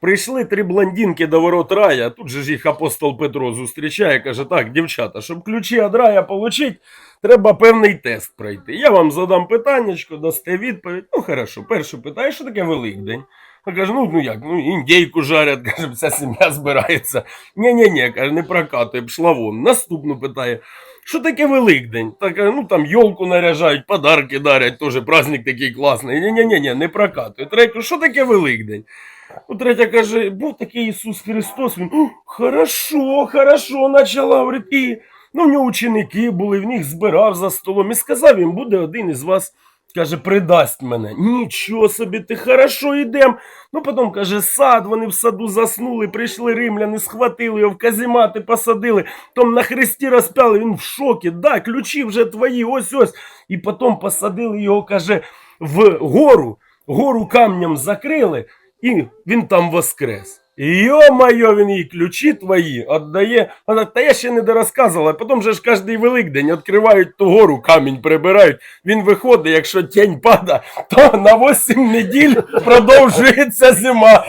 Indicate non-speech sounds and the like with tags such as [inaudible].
Прийшли три блондинки до ворот рая, тут же ж їх апостол Петро зустрічає, каже, так, дівчата, щоб ключі від рая отримати, треба певний тест пройти. Я вам задам питаннячко, дасте відповідь. Ну, хорошо, перше питає, що таке Великдень? Я кажу, ну, ну як, ну індейку жарять, [laughs] каже, вся сім'я збирається. Ні-ні-ні, каже, не прокатує, пішла вон. Наступну питає, що таке Великдень? Каже, ну там йолку наряжають, подарки дарять, теж праздник такий класний. Ні-ні-ні, не прокатує. Третю, що таке Великдень? Третя каже, був такий Ісус Христос, він хорошо, хорошо, почала говорити. І ну, в нього ученики були, в них збирав за столом і сказав їм, буде один із вас, каже, придасть мене. Нічого собі, ти хорошо йдем. Ну, потім, каже, сад, вони в саду заснули, прийшли римляни, схватили його в каземати, посадили, там на хресті розпяли, він в шокі, да, ключі вже твої, ось ось. І потім посадили його, каже, в гору, гору камнем закрили, і він там воскрес. Йо-майо, він їй ключі твої віддає. Вона, та я ще не дорозказувала. Потім же ж кожний Великдень відкривають ту гору, камінь прибирають. Він виходить, якщо тінь пада, то на 8 неділь продовжується зима.